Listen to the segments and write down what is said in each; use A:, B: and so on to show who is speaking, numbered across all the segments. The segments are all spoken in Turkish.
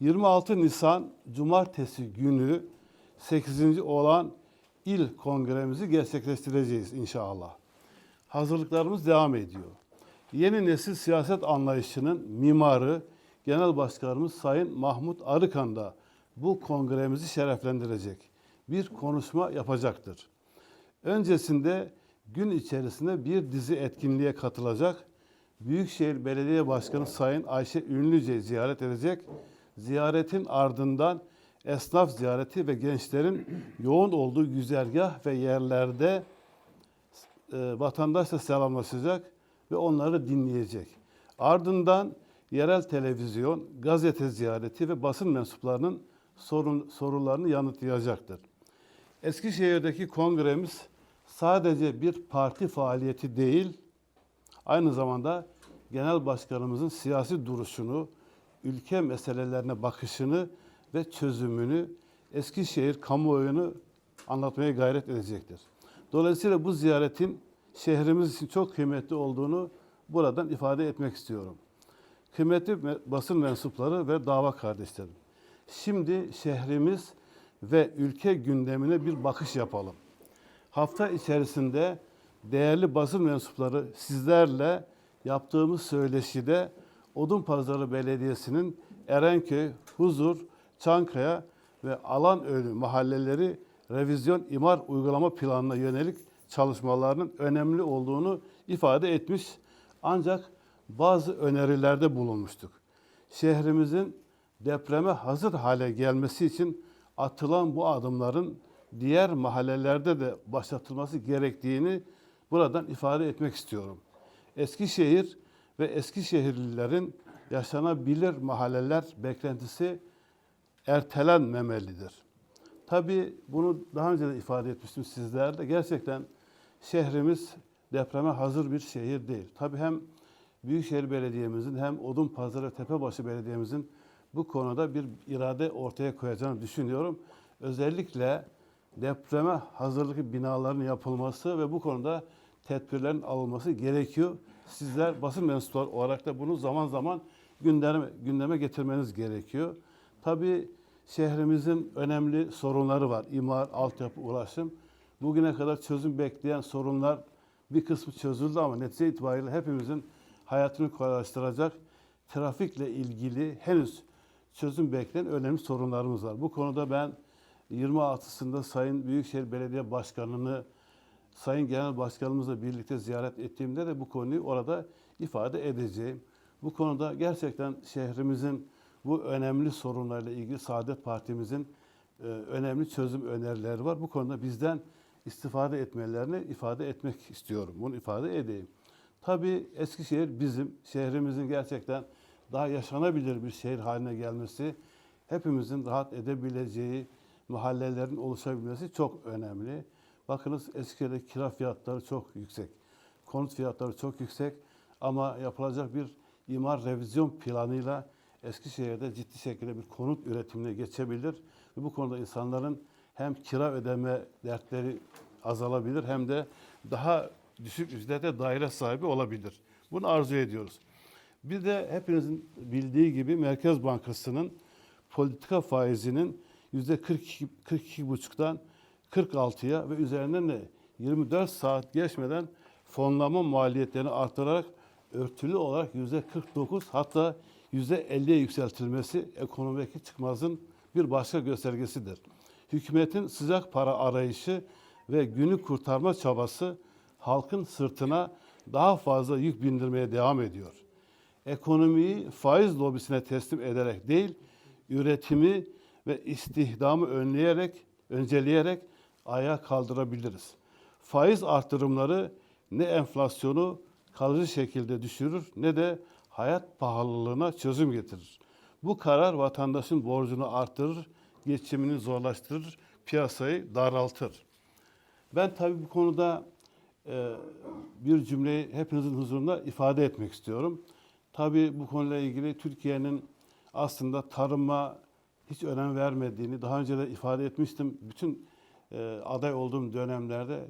A: 26 Nisan Cumartesi günü 8. olan il kongremizi gerçekleştireceğiz inşallah. Hazırlıklarımız devam ediyor. Yeni nesil siyaset anlayışının mimarı Genel Başkanımız Sayın Mahmut Arıkan da bu kongremizi şereflendirecek. Bir konuşma yapacaktır. Öncesinde gün içerisinde bir dizi etkinliğe katılacak. Büyükşehir Belediye Başkanı Sayın Ayşe Ünlüce'yi ziyaret edecek. Ziyaretin ardından esnaf ziyareti ve gençlerin yoğun olduğu güzergah ve yerlerde e, vatandaşla selamlaşacak ve onları dinleyecek. Ardından yerel televizyon, gazete ziyareti ve basın mensuplarının sorun, sorularını yanıtlayacaktır. Eskişehir'deki kongremiz sadece bir parti faaliyeti değil, aynı zamanda genel başkanımızın siyasi duruşunu, ülke meselelerine bakışını ve çözümünü Eskişehir kamuoyunu anlatmaya gayret edecektir. Dolayısıyla bu ziyaretin şehrimiz için çok kıymetli olduğunu buradan ifade etmek istiyorum. Kıymetli me- basın mensupları ve dava kardeşlerim. Şimdi şehrimiz ve ülke gündemine bir bakış yapalım. Hafta içerisinde değerli basın mensupları sizlerle yaptığımız söyleşide Odunpazarı Belediyesi'nin Erenköy, Huzur, Çankaya ve Alanölü mahalleleri revizyon imar uygulama planına yönelik çalışmalarının önemli olduğunu ifade etmiş. Ancak bazı önerilerde bulunmuştuk. Şehrimizin depreme hazır hale gelmesi için atılan bu adımların diğer mahallelerde de başlatılması gerektiğini buradan ifade etmek istiyorum. Eskişehir ve Eskişehirlilerin yaşanabilir mahalleler beklentisi ertelenmemelidir. Tabii bunu daha önce de ifade etmiştim sizlerde. Gerçekten şehrimiz depreme hazır bir şehir değil. Tabii hem Büyükşehir Belediye'mizin hem Odunpazarı Tepebaşı Belediye'mizin bu konuda bir irade ortaya koyacağını düşünüyorum. Özellikle depreme hazırlık binaların yapılması ve bu konuda tedbirlerin alınması gerekiyor. Sizler basın mensupları olarak da bunu zaman zaman gündeme, gündeme getirmeniz gerekiyor. Tabii şehrimizin önemli sorunları var. İmar, altyapı, ulaşım. Bugüne kadar çözüm bekleyen sorunlar bir kısmı çözüldü ama netice itibariyle hepimizin hayatını kolaylaştıracak trafikle ilgili henüz çözüm bekleyen önemli sorunlarımız var. Bu konuda ben 26'sında Sayın Büyükşehir Belediye Başkanı'nı Sayın Genel Başkanımızla birlikte ziyaret ettiğimde de bu konuyu orada ifade edeceğim. Bu konuda gerçekten şehrimizin bu önemli sorunlarla ilgili Saadet Partimizin e, önemli çözüm önerileri var. Bu konuda bizden istifade etmelerini ifade etmek istiyorum. Bunu ifade edeyim. Tabii Eskişehir bizim şehrimizin gerçekten daha yaşanabilir bir şehir haline gelmesi, hepimizin rahat edebileceği mahallelerin oluşabilmesi çok önemli. Bakınız Eskişehir'de kira fiyatları çok yüksek. Konut fiyatları çok yüksek ama yapılacak bir imar revizyon planıyla Eskişehir'de ciddi şekilde bir konut üretimine geçebilir. Ve bu konuda insanların hem kira ödeme dertleri azalabilir hem de daha düşük ücrete daire sahibi olabilir. Bunu arzu ediyoruz. Bir de hepinizin bildiği gibi Merkez Bankası'nın politika faizinin yüzde 42 42,5'tan 46'ya ve üzerinden de 24 saat geçmeden fonlama maliyetlerini artırarak örtülü olarak yüzde 49 hatta yüzde 50'ye yükseltilmesi ekonomideki çıkmazın bir başka göstergesidir. Hükümetin sıcak para arayışı ve günü kurtarma çabası halkın sırtına daha fazla yük bindirmeye devam ediyor. Ekonomiyi faiz lobisine teslim ederek değil, üretimi ve istihdamı önleyerek, önceleyerek ayağa kaldırabiliriz. Faiz artırımları ne enflasyonu kalıcı şekilde düşürür ne de hayat pahalılığına çözüm getirir. Bu karar vatandaşın borcunu artırır, geçimini zorlaştırır, piyasayı daraltır. Ben tabii bu konuda e, bir cümleyi hepinizin huzurunda ifade etmek istiyorum. Tabii bu konuyla ilgili Türkiye'nin aslında tarıma hiç önem vermediğini daha önce de ifade etmiştim. Bütün aday olduğum dönemlerde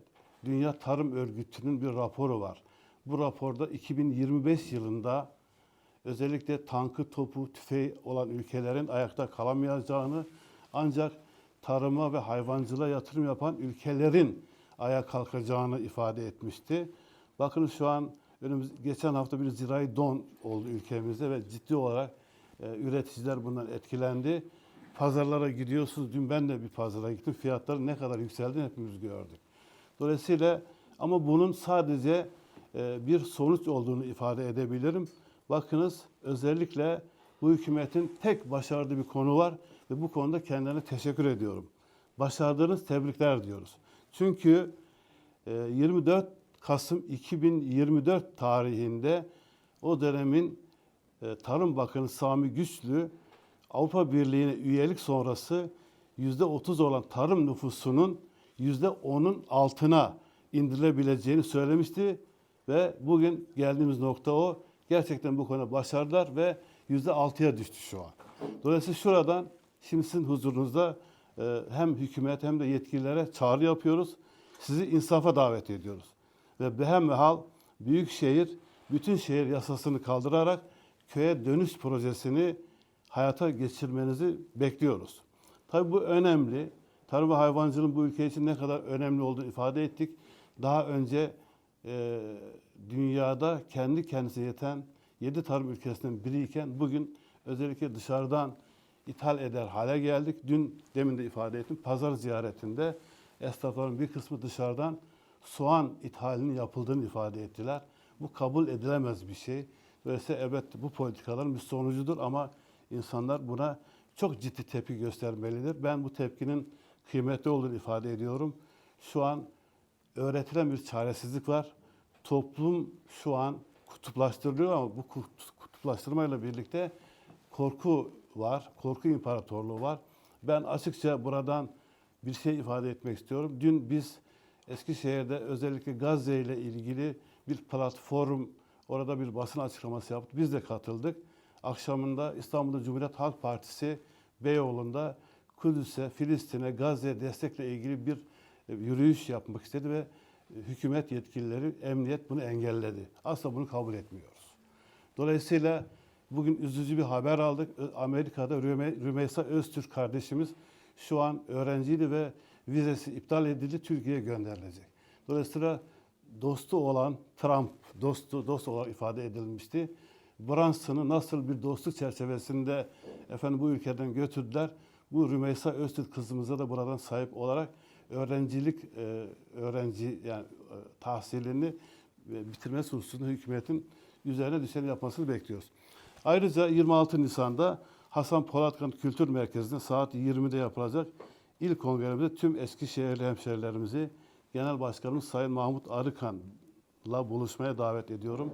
A: Dünya Tarım Örgütü'nün bir raporu var. Bu raporda 2025 yılında özellikle tankı, topu, tüfeği olan ülkelerin ayakta kalamayacağını ancak tarıma ve hayvancılığa yatırım yapan ülkelerin ayağa kalkacağını ifade etmişti. Bakın şu an önümüz geçen hafta bir zirai don oldu ülkemizde ve ciddi olarak e, üreticiler bundan etkilendi. Pazarlara gidiyorsunuz. Dün ben de bir pazara gittim. Fiyatların ne kadar yükseldiğini hepimiz gördük. Dolayısıyla ama bunun sadece e, bir sonuç olduğunu ifade edebilirim. Bakınız özellikle bu hükümetin tek başardığı bir konu var ve bu konuda kendilerine teşekkür ediyorum. Başardığınız tebrikler diyoruz. Çünkü e, 24 Kasım 2024 tarihinde o dönemin e, Tarım Bakanı Sami Güçlü Avrupa Birliği'ne üyelik sonrası %30 olan tarım nüfusunun %10'un altına indirilebileceğini söylemişti ve bugün geldiğimiz nokta o. Gerçekten bu konuda başardılar ve %6'ya düştü şu an. Dolayısıyla şuradan şimdi sizin huzurunuzda e, hem hükümet hem de yetkililere çağrı yapıyoruz. Sizi insafa davet ediyoruz. Ve behemhal Büyükşehir bütün şehir yasasını kaldırarak köye dönüş projesini hayata geçirmenizi bekliyoruz. Tabii bu önemli. Tarım ve hayvancılığın bu ülke için ne kadar önemli olduğunu ifade ettik. Daha önce e, dünyada kendi kendisine yeten 7 tarım ülkesinden biriyken bugün özellikle dışarıdan ithal eder hale geldik. Dün demin de ifade ettim pazar ziyaretinde esnafların bir kısmı dışarıdan soğan ithalinin yapıldığını ifade ettiler. Bu kabul edilemez bir şey. Dolayısıyla elbette bu politikaların bir sonucudur ama insanlar buna çok ciddi tepki göstermelidir. Ben bu tepkinin kıymetli olduğunu ifade ediyorum. Şu an öğretilen bir çaresizlik var. Toplum şu an kutuplaştırılıyor ama bu kut- kutuplaştırmayla birlikte korku var, korku imparatorluğu var. Ben açıkça buradan bir şey ifade etmek istiyorum. Dün biz Eskişehir'de özellikle Gazze ile ilgili bir platform, orada bir basın açıklaması yaptık. Biz de katıldık. Akşamında İstanbul'da Cumhuriyet Halk Partisi Beyoğlu'nda Kudüs'e, Filistin'e, Gazze'ye destekle ilgili bir e, yürüyüş yapmak istedi ve e, hükümet yetkilileri, emniyet bunu engelledi. Asla bunu kabul etmiyoruz. Dolayısıyla bugün üzücü bir haber aldık. Amerika'da Rüme- Rümeysa Öztürk kardeşimiz şu an öğrenciydi ve vizesi iptal edildi, Türkiye'ye gönderilecek. Dolayısıyla dostu olan Trump, dostu dost olarak ifade edilmişti. Brunson'ı nasıl bir dostluk çerçevesinde efendim bu ülkeden götürdüler. Bu Rümeysa Öztürk kızımıza da buradan sahip olarak öğrencilik e, öğrenci yani e, tahsilini e, hususunda hükümetin üzerine düşeni yapmasını bekliyoruz. Ayrıca 26 Nisan'da Hasan Polatkan Kültür Merkezi'nde saat 20'de yapılacak ilk kongremizde tüm Eskişehirli hemşerilerimizi Genel Başkanımız Sayın Mahmut Arıkan'la buluşmaya davet ediyorum.